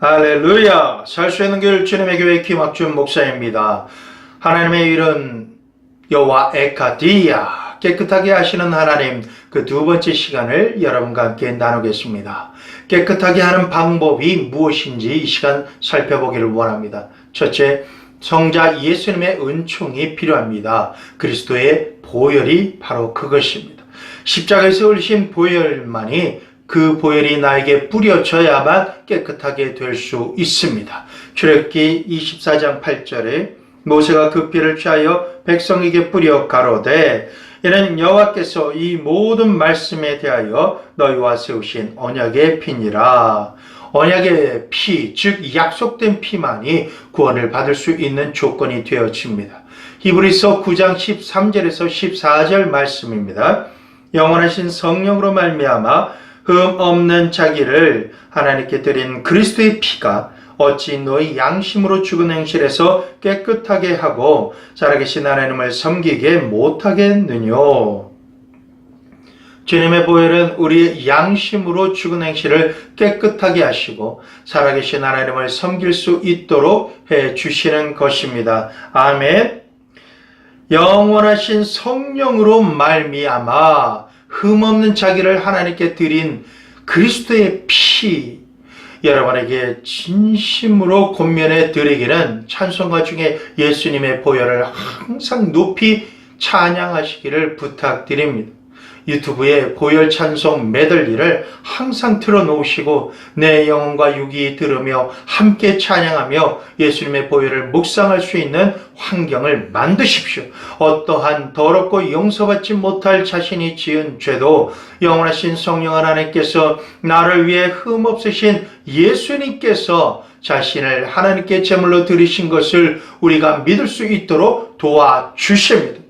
할렐루야! 살 수 있는 길 주님의 교회 김학준 목사입니다. 하나님의 이름 여호와 에카디야 깨끗하게 하시는 하나님 그 두 번째 시간을 여러분과 함께 나누겠습니다. 깨끗하게 하는 방법이 무엇인지 이 시간 살펴보기를 원합니다. 첫째, 성자 예수님의 은총이 필요합니다. 그리스도의 보혈이 바로 그것입니다. 십자가에서 흘리신 보혈만이 그 보혈이 나에게 뿌려져야만 깨끗하게 될 수 있습니다. 출애굽기 24장 8절에 모세가 그 피를 취하여 백성에게 뿌려 가로되 이는 여호와께서 이 모든 말씀에 대하여 너희와 세우신 언약의 피니라. 언약의 피, 즉 약속된 피만이 구원을 받을 수 있는 조건이 되어집니다. 히브리서 9장 13절에서 14절 말씀입니다. 영원하신 성령으로 말미암아 흠 없는 자기를 하나님께 드린 그리스도의 피가 어찌 너희 양심으로 죽은 행실에서 깨끗하게 하고 살아계신 하나님을 섬기게 못하겠느냐 주님의 보혈은 우리의 양심으로 죽은 행실을 깨끗하게 하시고 살아계신 하나님을 섬길 수 있도록 해 주시는 것입니다. 아멘. 영원하신 성령으로 말미암아 흠없는 자기를 하나님께 드린 그리스도의 피 여러분에게 진심으로 권면해 드리기는 찬송가 중에 예수님의 보혈을 항상 높이 찬양하시기를 부탁드립니다. 유튜브에 보혈 찬송 메들리를 항상 틀어놓으시고 내 영혼과 육이 들으며 함께 찬양하며 예수님의 보혈을 묵상할 수 있는 환경을 만드십시오. 어떠한 더럽고 용서받지 못할 자신이 지은 죄도 영원하신 성령 하나님께서 나를 위해 흠없으신 예수님께서 자신을 하나님께 제물로 드리신 것을 우리가 믿을 수 있도록 도와주십니다.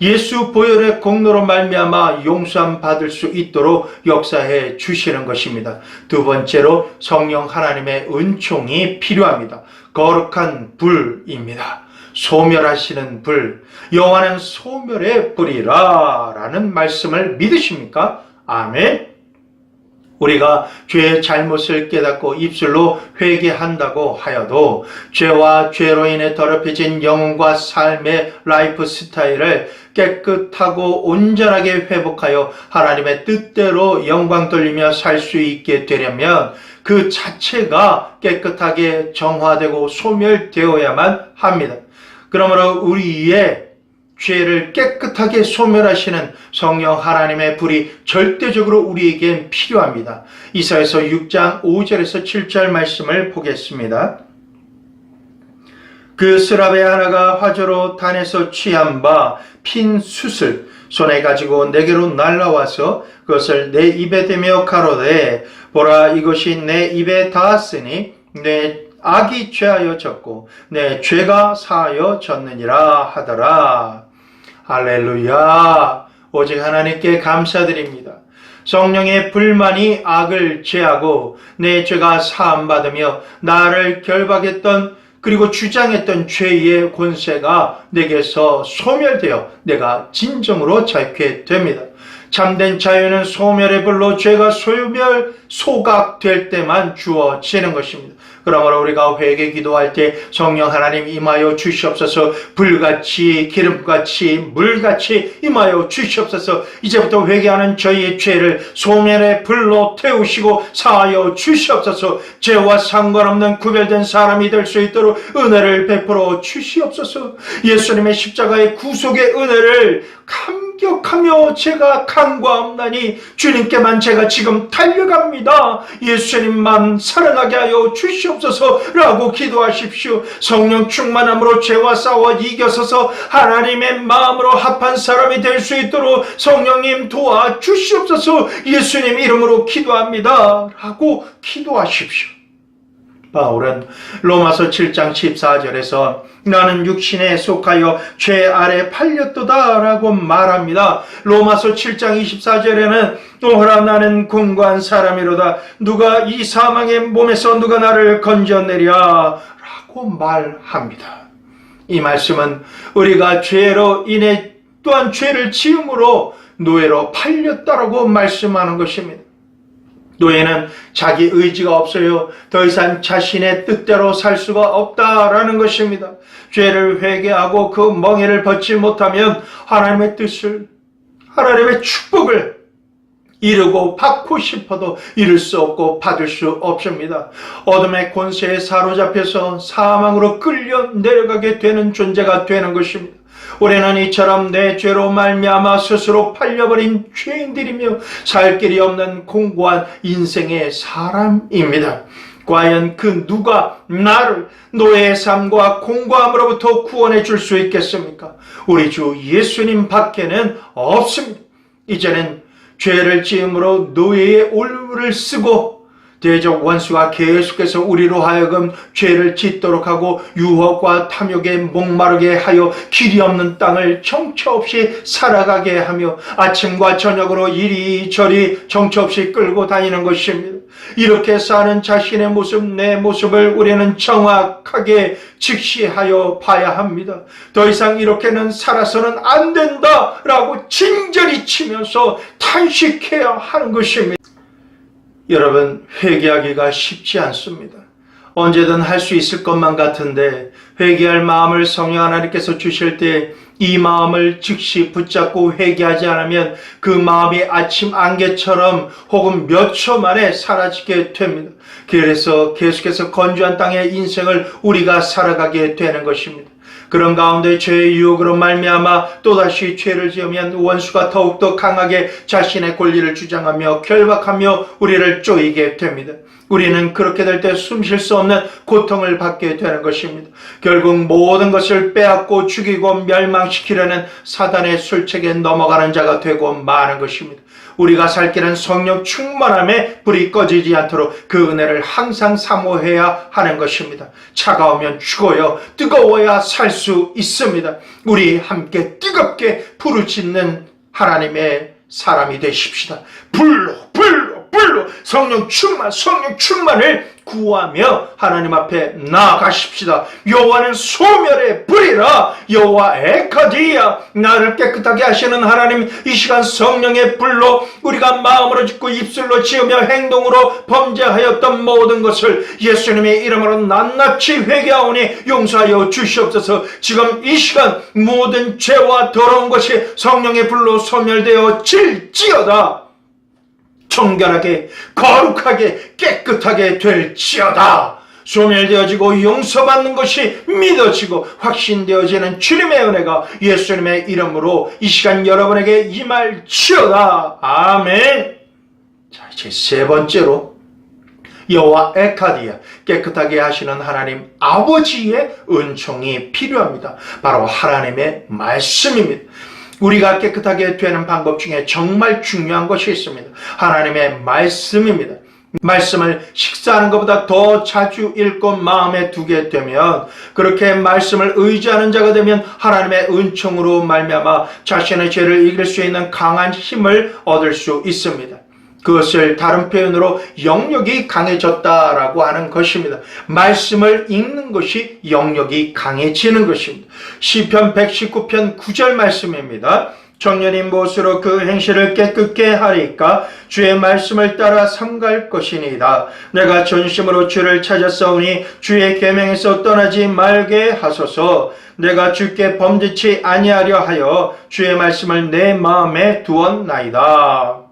예수 보혈의 공로로 말미암아 용서함 받을 수 있도록 역사해 주시는 것입니다. 두 번째로 성령 하나님의 은총이 필요합니다. 거룩한 불입니다. 소멸하시는 불, 영원한 소멸의 불이라 라는 말씀을 믿으십니까? 아멘. 우리가 죄의 잘못을 깨닫고 입술로 회개한다고 하여도 죄와 죄로 인해 더럽혀진 영혼과 삶의 라이프 스타일을 깨끗하고 온전하게 회복하여 하나님의 뜻대로 영광 돌리며 살 수 있게 되려면 그 자체가 깨끗하게 정화되고 소멸되어야만 합니다. 그러므로 우리의 죄를 깨끗하게 소멸하시는 성령 하나님의 불이 절대적으로 우리에겐 필요합니다. 이사에서 6장 5절에서 7절 말씀을 보겠습니다. 그 스랍의 하나가 화조로 단에서 취한 바 핀 숯을 손에 가지고 내게로 날라와서 그것을 내 입에 대며 가로되 보라 이것이 내 입에 닿았으니 내 악이 죄하여 졌고 내 죄가 사하여 졌느니라 하더라. 할렐루야. 오직 하나님께 감사드립니다. 성령의 불만이 악을 제하고 내 죄가 사함받으며 나를 결박했던 그리고 주장했던 죄의 권세가 내게서 소멸되어 내가 진정으로 자유케 됩니다. 참된 자유는 소멸의 불로 죄가 소멸, 소각될 때만 주어지는 것입니다. 그러므로 우리가 회개 기도할 때 성령 하나님 임하여 주시옵소서. 불같이 기름같이 물같이 임하여 주시옵소서. 이제부터 회개하는 저희의 죄를 소멸의 불로 태우시고 사하여 주시옵소서. 죄와 상관없는 구별된 사람이 될 수 있도록 은혜를 베풀어 주시옵소서. 예수님의 십자가의 구속의 은혜를 감 격하며 제가 간과함나니 주님께만 제가 지금 달려갑니다. 예수님만 사랑하게 하여 주시옵소서라고 기도하십시오. 성령 충만함으로 죄와 싸워 이겨서서 하나님의 마음으로 합한 사람이 될 수 있도록 성령님 도와 주시옵소서 예수님 이름으로 기도합니다. 라고 기도하십시오. 바울은 로마서 7장 14절에서 나는 육신에 속하여 죄 아래 팔렸도다 라고 말합니다. 로마서 7장 24절에는 오라 나는 궁고한 사람이로다 누가 이 사망의 몸에서 누가 나를 건져내랴 라고 말합니다. 이 말씀은 우리가 죄로 인해 또한 죄를 지음으로 노예로 팔렸다라고 말씀하는 것입니다. 노예는 자기 의지가 없어요. 더 이상 자신의 뜻대로 살 수가 없다라는 것입니다. 죄를 회개하고 그 멍에를 벗지 못하면 하나님의 뜻을, 하나님의 축복을 이루고 받고 싶어도 이룰 수 없고 받을 수 없습니다. 어둠의 권세에 사로잡혀서 사망으로 끌려 내려가게 되는 존재가 되는 것입니다. 우리는 이처럼 내 죄로 말미암아 스스로 팔려버린 죄인들이며 살 길이 없는 공고한 인생의 사람입니다. 과연 그 누가 나를 노예의 삶과 공고함으로부터 구원해 줄 수 있겠습니까? 우리 주 예수님 밖에는 없습니다. 이제는 죄를 지음으로 노예의 올무를 쓰고 대적 원수가 계속해서 우리로 하여금 죄를 짓도록 하고 유혹과 탐욕에 목마르게 하여 길이 없는 땅을 정처 없이 살아가게 하며 아침과 저녁으로 이리저리 정처 없이 끌고 다니는 것입니다. 이렇게 사는 자신의 모습, 내 모습을 우리는 정확하게 직시하여 봐야 합니다. 더 이상 이렇게는 살아서는 안 된다라고 진절이 치면서 탄식해야 하는 것입니다. 여러분, 회개하기가 쉽지 않습니다. 언제든 할 수 있을 것만 같은데 회개할 마음을 성령 하나님께서 주실 때 이 마음을 즉시 붙잡고 회개하지 않으면 그 마음이 아침 안개처럼 혹은 몇 초 만에 사라지게 됩니다. 그래서 계속해서 건조한 땅의 인생을 우리가 살아가게 되는 것입니다. 그런 가운데 죄의 유혹으로 말미암아 또다시 죄를 지으면 원수가 더욱더 강하게 자신의 권리를 주장하며 결박하며 우리를 쪼이게 됩니다. 우리는 그렇게 될 때 숨 쉴 수 없는 고통을 받게 되는 것입니다. 결국 모든 것을 빼앗고 죽이고 멸망시키려는 사단의 술책에 넘어가는 자가 되고 마는 것입니다. 우리가 살 길은 성령 충만함에 불이 꺼지지 않도록 그 은혜를 항상 사모해야 하는 것입니다. 차가우면 죽어요. 뜨거워야 살 수 있습니다. 우리 함께 뜨겁게 부르짖는 하나님의 사람이 되십시다. 불로 불로 불로 성령 충만 성령 충만을 구하며 하나님 앞에 나아가십시다. 여호와는 소멸의 불이라 여호와 에카디야. 나를 깨끗하게 하시는 하나님 이 시간 성령의 불로 우리가 마음으로 짓고 입술로 지으며 행동으로 범죄하였던 모든 것을 예수님의 이름으로 낱낱이 회개하오니 용서하여 주시옵소서. 지금 이 시간 모든 죄와 더러운 것이 성령의 불로 소멸되어 질지어다 정결하게 거룩하게 깨끗하게 될지어다. 소멸되어지고 용서받는 것이 믿어지고 확신되어지는 주님의 은혜가 예수님의 이름으로 이 시간 여러분에게 임할지어다. 아멘. 자, 이제 세 번째로 여호와 에카디아 깨끗하게 하시는 하나님 아버지의 은총이 필요합니다. 바로 하나님의 말씀입니다. 우리가 깨끗하게 되는 방법 중에 정말 중요한 것이 있습니다. 하나님의 말씀입니다. 말씀을 식사하는 것보다 더 자주 읽고 마음에 두게 되면 그렇게 말씀을 의지하는 자가 되면 하나님의 은총으로 말미암아 자신의 죄를 이길 수 있는 강한 힘을 얻을 수 있습니다. 그것을 다른 표현으로 영역이 강해졌다라고 하는 것입니다. 말씀을 읽는 것이 영역이 강해지는 것입니다. 시편 119편 9절 말씀입니다. 청년인 못으로 그 행실을 깨끗게 하리까 주의 말씀을 따라 삼갈 것이니이다. 내가 전심으로 주를 찾았사오니 주의 계명에서 떠나지 말게 하소서. 내가 주께 범죄치 아니하려 하여 주의 말씀을 내 마음에 두었나이다.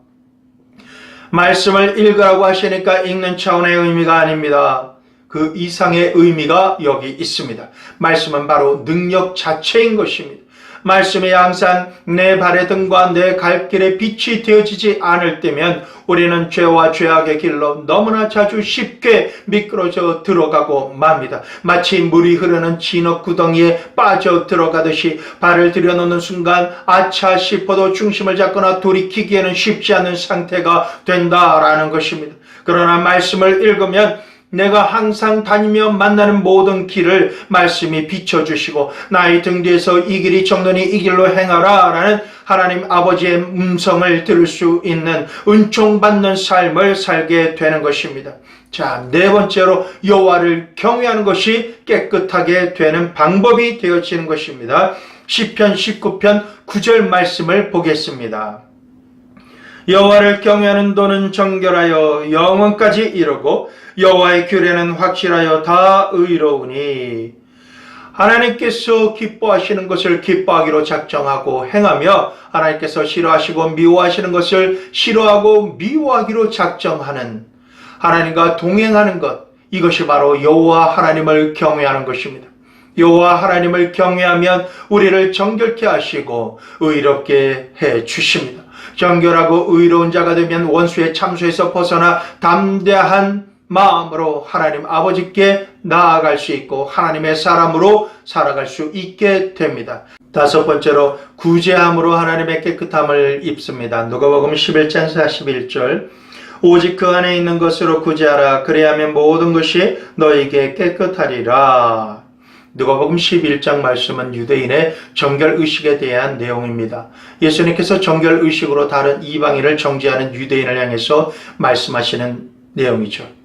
말씀을 읽으라고 하시니까 읽는 차원의 의미가 아닙니다. 그 이상의 의미가 여기 있습니다. 말씀은 바로 능력 자체인 것입니다. 말씀이 항상 내 발의 등과 내 갈 길에 빛이 되어지지 않을 때면 우리는 죄와 죄악의 길로 너무나 자주 쉽게 미끄러져 들어가고 맙니다. 마치 물이 흐르는 진흙 구덩이에 빠져 들어가듯이 발을 들여놓는 순간 아차 싶어도 중심을 잡거나 돌이키기에는 쉽지 않은 상태가 된다라는 것입니다. 그러나 말씀을 읽으면 내가 항상 다니며 만나는 모든 길을 말씀이 비춰주시고 나의 등 뒤에서 이 길이 정론이 이 길로 행하라 라는 하나님 아버지의 음성을 들을 수 있는 은총받는 삶을 살게 되는 것입니다. 자, 네 번째로 여호와를 경외하는 것이 깨끗하게 되는 방법이 되어지는 것입니다. 시편 19편 9절 말씀을 보겠습니다. 여호와를 경외하는 도는 정결하여 영원까지 이르고 여호와의 규례는 확실하여 다 의로우니 하나님께서 기뻐하시는 것을 기뻐하기로 작정하고 행하며 하나님께서 싫어하시고 미워하시는 것을 싫어하고 미워하기로 작정하는 하나님과 동행하는 것 이것이 바로 여호와 하나님을 경외하는 것입니다. 여호와 하나님을 경외하면 우리를 정결케 하시고 의롭게 해 주십니다. 정결하고 의로운 자가 되면 원수의 참수에서 벗어나 담대한 마음으로 하나님 아버지께 나아갈 수 있고 하나님의 사람으로 살아갈 수 있게 됩니다. 다섯 번째로 구제함으로 하나님의 깨끗함을 입습니다. 누가복음 11장 41절 오직 그 안에 있는 것으로 구제하라 그래야면 모든 것이 너에게 깨끗하리라. 누가복음 11장 말씀은 유대인의 정결 의식에 대한 내용입니다. 예수님께서 정결 의식으로 다른 이방인을 정죄하는 유대인을 향해서 말씀하시는 내용이죠.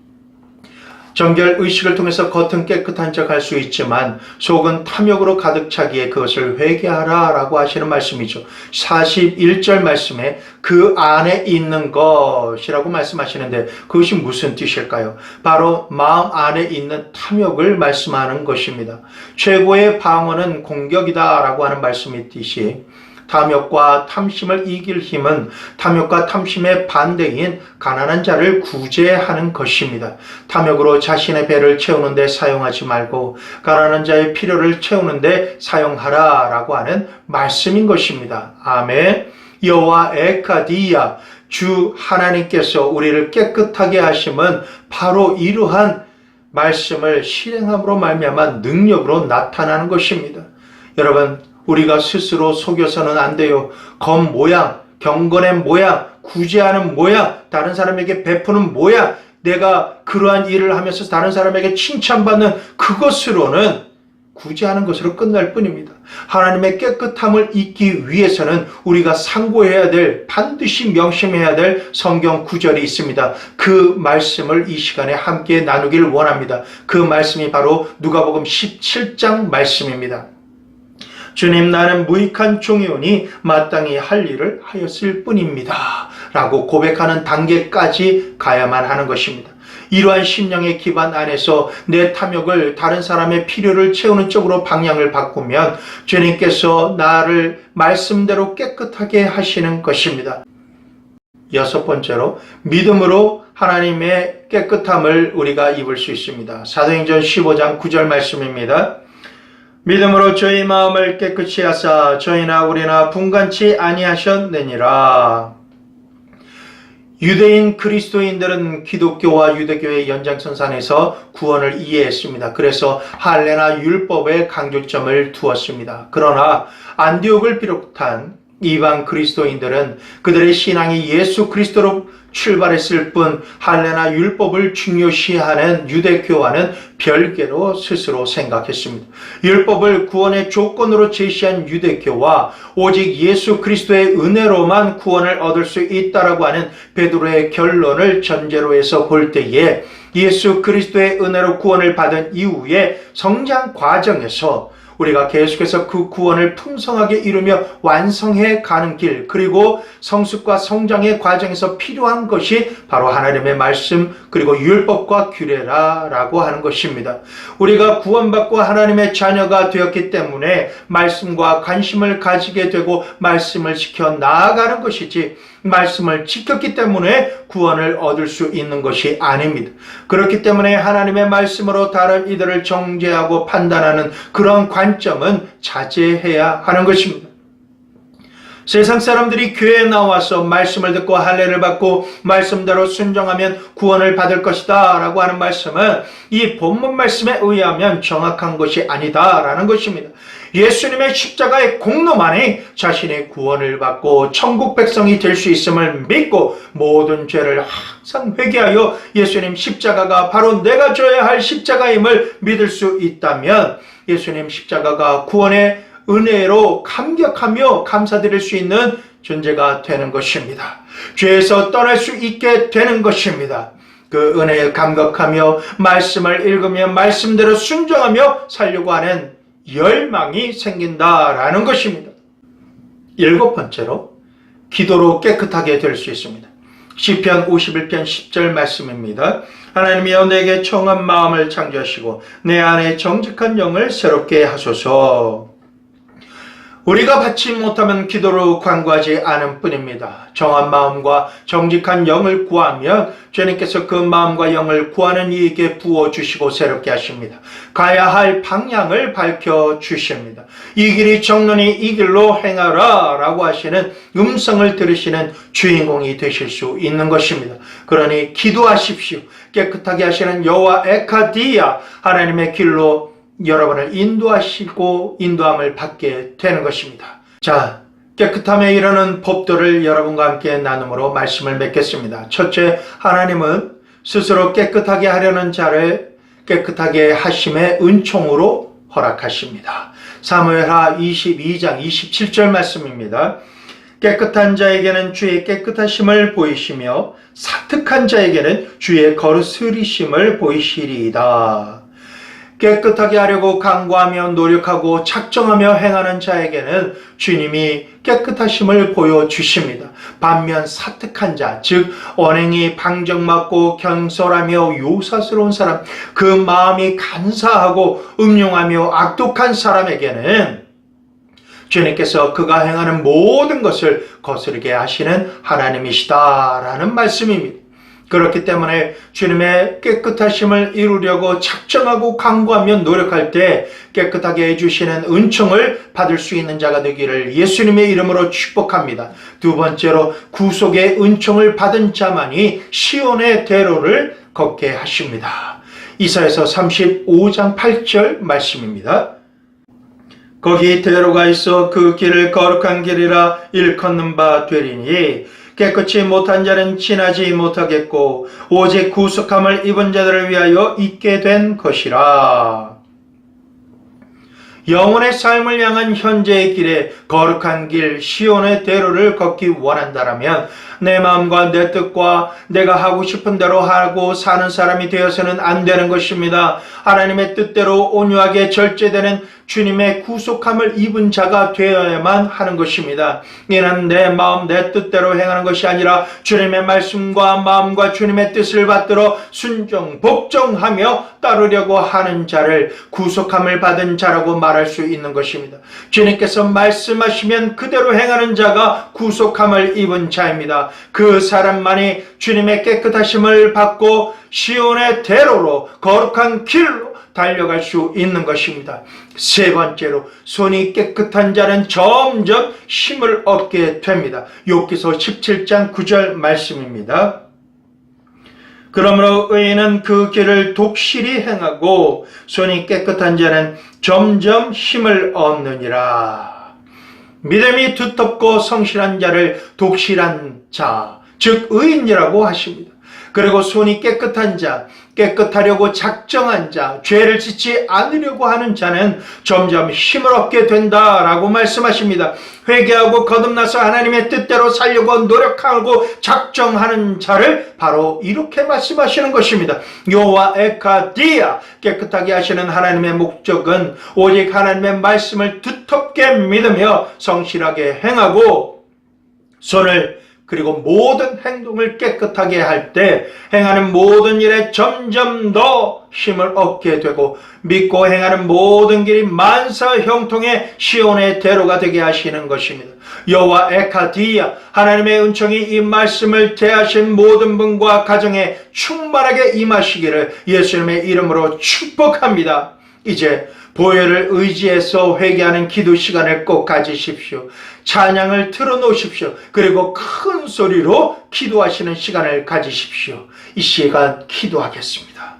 정결 의식을 통해서 겉은 깨끗한 척 할 수 있지만 속은 탐욕으로 가득 차기에 그것을 회개하라 라고 하시는 말씀이죠. 41절 말씀에 그 안에 있는 것이라고 말씀하시는데 그것이 무슨 뜻일까요? 바로 마음 안에 있는 탐욕을 말씀하는 것입니다. 최고의 방어는 공격이다 라고 하는 말씀이 있듯이 탐욕과 탐심을 이길 힘은 탐욕과 탐심의 반대인 가난한 자를 구제하는 것입니다. 탐욕으로 자신의 배를 채우는데 사용하지 말고 가난한 자의 필요를 채우는데 사용하라 라고 하는 말씀인 것입니다. 아멘. 여호와 에카디야 주 하나님께서 우리를 깨끗하게 하심은 바로 이러한 말씀을 실행함으로 말미암아 능력으로 나타나는 것입니다. 여러분 우리가 스스로 속여서는 안 돼요. 검 모양, 경건의 모양, 구제하는 모양, 다른 사람에게 베푸는 모양, 내가 그러한 일을 하면서 다른 사람에게 칭찬받는 그것으로는 구제하는 것으로 끝날 뿐입니다. 하나님의 깨끗함을 잊기 위해서는 우리가 상고해야 될, 반드시 명심해야 될 성경 구절이 있습니다. 그 말씀을 이 시간에 함께 나누길 원합니다. 그 말씀이 바로 누가복음 17장 말씀입니다. 주님 나는 무익한 종이오니 마땅히 할 일을 하였을 뿐입니다. 라고 고백하는 단계까지 가야만 하는 것입니다. 이러한 심령의 기반 안에서 내 탐욕을 다른 사람의 필요를 채우는 쪽으로 방향을 바꾸면 주님께서 나를 말씀대로 깨끗하게 하시는 것입니다. 여섯 번째로 믿음으로 하나님의 깨끗함을 우리가 입을 수 있습니다. 사도행전 15장 9절 말씀입니다. 믿음으로 저희 마음을 깨끗이 하사 저희나 우리나 분간치 아니하셨느니라. 유대인 그리스도인들은 기독교와 유대교의 연장선상에서 구원을 이해했습니다. 그래서 할례나 율법에 강조점을 두었습니다. 그러나 안디옥을 비롯한 이방 그리스도인들은 그들의 신앙이 예수 그리스도로 출발했을 뿐 할례나 율법을 중요시하는 유대교와는 별개로 스스로 생각했습니다. 율법을 구원의 조건으로 제시한 유대교와 오직 예수 그리스도의 은혜로만 구원을 얻을 수 있다라고 하는 베드로의 결론을 전제로 해서 볼 때에 예수 그리스도의 은혜로 구원을 받은 이후에 성장 과정에서 우리가 계속해서 그 구원을 풍성하게 이루며 완성해 가는 길, 그리고 성숙과 성장의 과정에서 필요한 것이 바로 하나님의 말씀, 그리고 율법과 규례라 라고 하는 것입니다. 우리가 구원받고 하나님의 자녀가 되었기 때문에 말씀과 관심을 가지게 되고 말씀을 지켜 나아가는 것이지, 말씀을 지켰기 때문에 구원을 얻을 수 있는 것이 아닙니다. 그렇기 때문에 하나님의 말씀으로 다른 이들을 정죄하고 판단하는 그런 관 점은 자제해야 하는 것입니다. 세상 사람들이 교회에 나와서 말씀을 듣고 할례를 받고 말씀대로 순종하면 구원을 받을 것이다 라고 하는 말씀은 이 본문 말씀에 의하면 정확한 것이 아니다 라는 것입니다. 예수님의 십자가의 공로만이 자신의 구원을 받고 천국 백성이 될 수 있음을 믿고 모든 죄를 항상 회개하여 예수님 십자가가 바로 내가 져야 할 십자가임을 믿을 수 있다면 예수님 십자가가 구원의 은혜로 감격하며 감사드릴 수 있는 존재가 되는 것입니다. 죄에서 떠날 수 있게 되는 것입니다. 그 은혜에 감격하며 말씀을 읽으며 말씀대로 순종하며 살려고 하는 열망이 생긴다라는 것입니다. 일곱 번째로 기도로 깨끗하게 될 수 있습니다. 시편 51편 10절 말씀입니다. 하나님이여 내게 청한 마음을 창조하시고 내 안에 정직한 영을 새롭게 하소서. 우리가 받지 못하면 기도로 관구하지 않은 뿐입니다. 정한 마음과 정직한 영을 구하면 주님께서 그 마음과 영을 구하는 이에게 부어주시고 새롭게 하십니다. 가야 할 방향을 밝혀주십니다. 이 길이 정론이 이 길로 행하라 라고 하시는 음성을 들으시는 주인공이 되실 수 있는 것입니다. 그러니 기도하십시오. 깨끗하게 하시는 여호와 에카디아 하나님의 길로 여러분을 인도하시고 인도함을 받게 되는 것입니다. 자, 깨끗함에 이르는 법도를 여러분과 함께 나눔으로 말씀을 맺겠습니다. 첫째, 하나님은 스스로 깨끗하게 하려는 자를 깨끗하게 하심의 은총으로 허락하십니다. 사무엘하 22장 27절 말씀입니다. 깨끗한 자에게는 주의 깨끗하심을 보이시며 사특한 자에게는 주의 거스리심을 보이시리이다. 깨끗하게 하려고 강구하며 노력하고 작정하며 행하는 자에게는 주님이 깨끗하심을 보여주십니다. 반면 사특한 자, 즉 언행이 방정맞고 경솔하며 요사스러운 사람, 그 마음이 간사하고 음흉하며 악독한 사람에게는 주님께서 그가 행하는 모든 것을 거스르게 하시는 하나님이시다라는 말씀입니다. 그렇기 때문에 주님의 깨끗하심을 이루려고 작정하고 강구하며 노력할 때 깨끗하게 해주시는 은총을 받을 수 있는 자가 되기를 예수님의 이름으로 축복합니다. 두 번째로 구속의 은총을 받은 자만이 시온의 대로를 걷게 하십니다. 이사에서 35장 8절 말씀입니다. 거기 대로가 있어 그 길을 거룩한 길이라 일컫는 바 되리니 깨끗이 못한 자는 지나지 못하겠고 오직 구속함을 입은 자들을 위하여 있게 된 것이라. 영혼의 삶을 향한 현재의 길에 거룩한 길 시온의 대로를 걷기 원한다라면 내 마음과 내 뜻과 내가 하고 싶은 대로 하고 사는 사람이 되어서는 안 되는 것입니다. 하나님의 뜻대로 온유하게 절제되는 주님의 구속함을 입은 자가 되어야만 하는 것입니다. 이는 내 마음 내 뜻대로 행하는 것이 아니라 주님의 말씀과 마음과 주님의 뜻을 받들어 순종 복종하며 따르려고 하는 자를 구속함을 받은 자라고 말할 수 있는 것입니다. 주님께서 말씀하시면 그대로 행하는 자가 구속함을 입은 자입니다. 그 사람만이 주님의 깨끗하심을 받고 시온의 대로로 거룩한 길로 달려갈 수 있는 것입니다. 세 번째로 손이 깨끗한 자는 점점 힘을 얻게 됩니다. 욥기서 17장 9절 말씀입니다. 그러므로 의인은 그 길을 독실히 행하고 손이 깨끗한 자는 점점 힘을 얻느니라. 믿음이 두텁고 성실한 자를 독실한 자, 즉 의인이라고 하십니다. 그리고 손이 깨끗한 자, 깨끗하려고 작정한 자, 죄를 짓지 않으려고 하는 자는 점점 힘을 얻게 된다라고 말씀하십니다. 회개하고 거듭나서 하나님의 뜻대로 살려고 노력하고 작정하는 자를 바로 이렇게 말씀하시는 것입니다. 요와 에카디아 깨끗하게 하시는 하나님의 목적은 오직 하나님의 말씀을 두텁게 믿으며 성실하게 행하고 손을 그리고 모든 행동을 깨끗하게 할 때 행하는 모든 일에 점점 더 힘을 얻게 되고 믿고 행하는 모든 길이 만사 형통의 시온의 대로가 되게 하시는 것입니다. 여호와 에카디아 하나님의 은총이 이 말씀을 대하신 모든 분과 가정에 충만하게 임하시기를 예수님의 이름으로 축복합니다. 이제 보혈을 의지해서 회개하는 기도 시간을 꼭 가지십시오. 찬양을 틀어놓으십시오. 그리고 큰 소리로 기도하시는 시간을 가지십시오. 이 시간 기도하겠습니다.